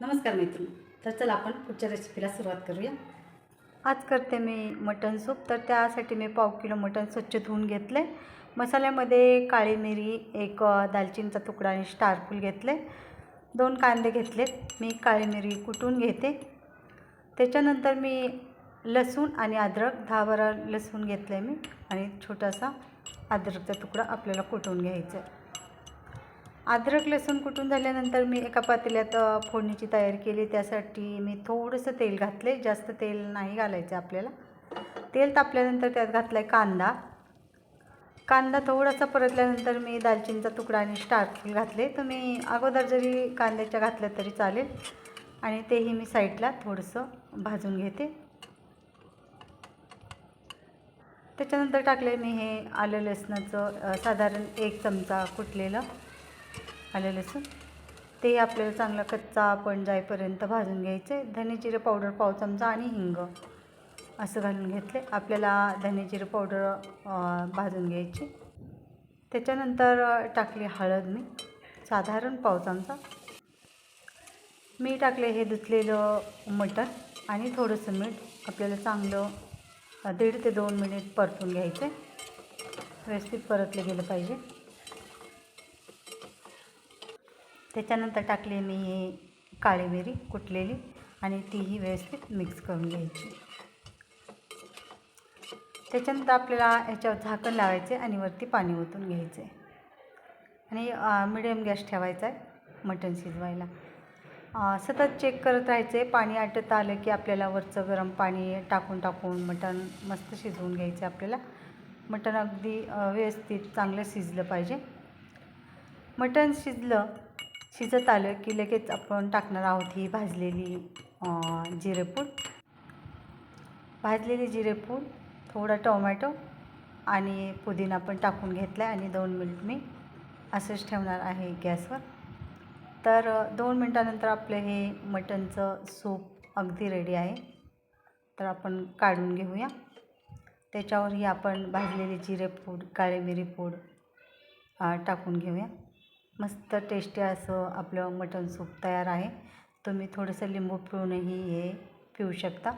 नमस्कार मैत्रिणी. तर चला आपण पुढच्या रेसिपीला सुरुवात करूया. आज करते मी मटण सूप. तर त्यासाठी मी पाव किलो मटण स्वच्छ धुवून घेतले. मसाल्यामध्ये काळी मिरी एक दालचिनीचा तुकडा आणि स्टार फूल घेतले. दोन कांदे घेतलेत. मी काळी मिरी कुटून घेते. त्याच्यानंतर मी लसूण आणि अद्रक दहा बारा लसूण घेतलं आहे मी. आणि छोटासा अद्रकचा तुकडा आपल्याला कुटून घ्यायचा आहे. अद्रक लसूण कुटून झाल्यानंतर मी एका पातेल्यात फोडणीची तयारी केली. त्यासाठी मी थोडंसं तेल घातले जास्त तेल नाही घालायचं आपल्याला. तेल तापल्यानंतर त्यात घातला आहे कांदा. कांदा थोडासा परतल्यानंतर मी दालचिनीचा तुकडा आणि स्टारफूल घातले. तुम्ही अगोदर जरी कांद्याच्या घातल्या तरी चालेल. आणि तेही मी साईडला थोडंसं भाजून घेते. त्याच्यानंतर टाकले मी हे आलं लसणाचं साधारण एक चमचा कुटलेलं आलं लसूण. ते आपल्याला चांगला कच्चा पण जाईपर्यंत भाजून घ्यायचे. आहे जिरे पावडर पाव चमचा आणि हिंग असं घालून घेतले. आपल्याला धनेजिरे पावडर भाजून घ्यायची. त्याच्यानंतर टाकली हळद मी. साधारण पाव चमचा. मी टाकले हे धुतलेलं मटण आणि थोडंसं मीठ. आपल्याला चांगलं दीड ते दोन मिनिट परतून घ्यायचे व्यवस्थित परतले गेलं पाहिजे. त्याच्यानंतर टाकले मी हे काळी मिरी कुटलेली आणि तीही व्यवस्थित मिक्स करून घ्यायची. त्याच्यानंतर आपल्याला ह्याच्यावर झाकण लावायचे आणि वरती पाणी ओतून घ्यायचे. आणि मिडियम गॅस ठेवायचा आहे मटण शिजवायला. सतत चेक करत राहायचे. पाणी आटत आलं की आपल्याला वरचं गरम पाणी टाकून टाकून मटण मस्त शिजवून घ्यायचं आपल्याला. मटण अगदी व्यवस्थित चांगलं शिजलं पाहिजे. मटण शिजलं शिजत आलं की लगेच आपण टाकणार आहोत ही भाजलेली जिरेपूड. भाजलेली जिरेपूड थोडा टोमॅटो आणि पुदिना पण टाकून घेतला आहे आणि दोन मिनिट मी असंच ठेवणार आहे गॅसवर. तर दोन मिनटानंतर आपलं हे मटणचं सूप अगदी रेडी आहे. तर आपण काढून घेऊया. त्याच्यावरही आपण भाजलेली जिरेपूड काळी मिरी पूड टाकून घेऊया. मस्त टेस्टी असं आपलं मटण सूप तयार आहे. तुम्ही थोडंसं लिंबू पिळूनही हे पिऊ शकता.